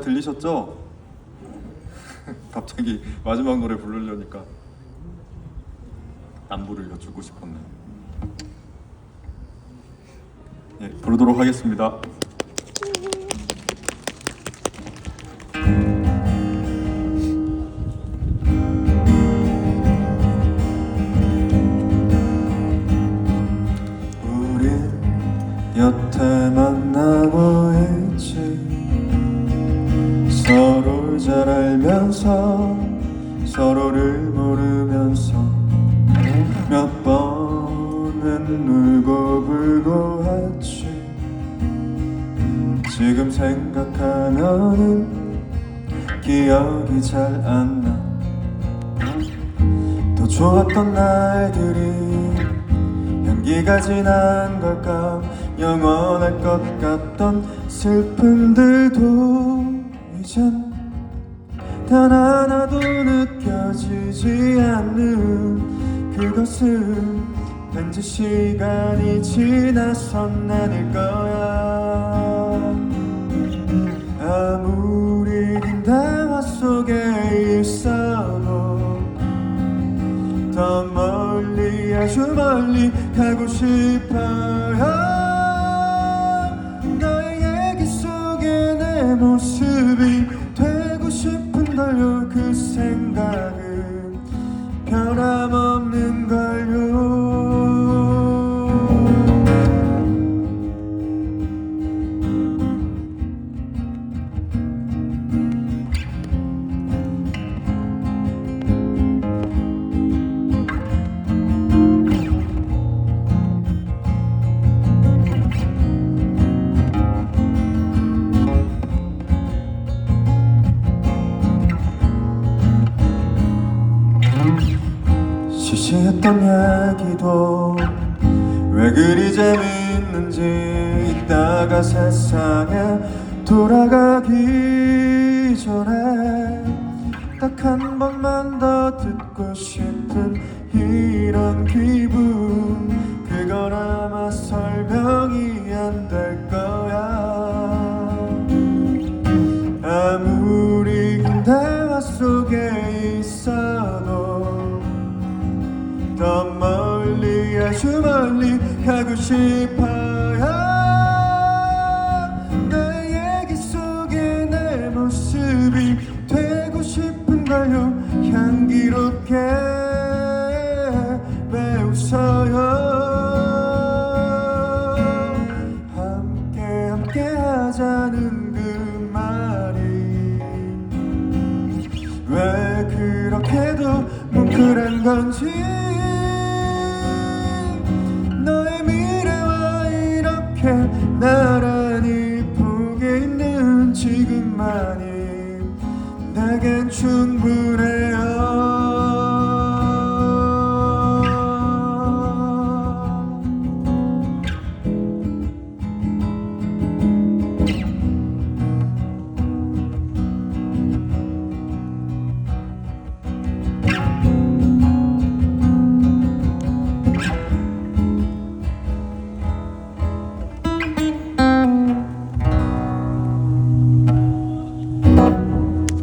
들리셨죠? 갑자기 마지막 노래 부르려니까 안부를 여쭈고 싶었네요. 예, 부르도록 하겠습니다. 우린 여태 만나고 있지 서로 잘 알면서 서로를 모르면서 몇 번은 울고 불고 했지. 지금 생각하면은 기억이 잘 안 나. 더 좋았던 날들이 향기가 진한 걸까? 영원할 것 같던 슬픔들도 이젠 단 하나도 느껴지지 않는 그것은 왠지 시간이 지나선 아닐 거야. 아무리 긴 대화 속에 있어도 더 멀리 아주 멀리 가고 싶어요 걸요 그 생각은 변함없 시시했던 이야기도 왜 그리 재밌는지 이따가 세상에 돌아가기 전에 딱 한 번만 더 듣고 싶은 이런 기분. 그건 아마 설명이 안 될 거야. 아무리 긴 대화 속에 있어도 더 멀리 아주 멀리 가고 싶어요. 내 얘기 속에 내 모습이 되고 싶은 걸요? 향기롭게 왜 웃어요. 함께 함께 하자는 그 말이 왜 그렇게도 뭉클한 건지 나란히 보게 있는 지금만이 내겐 충분해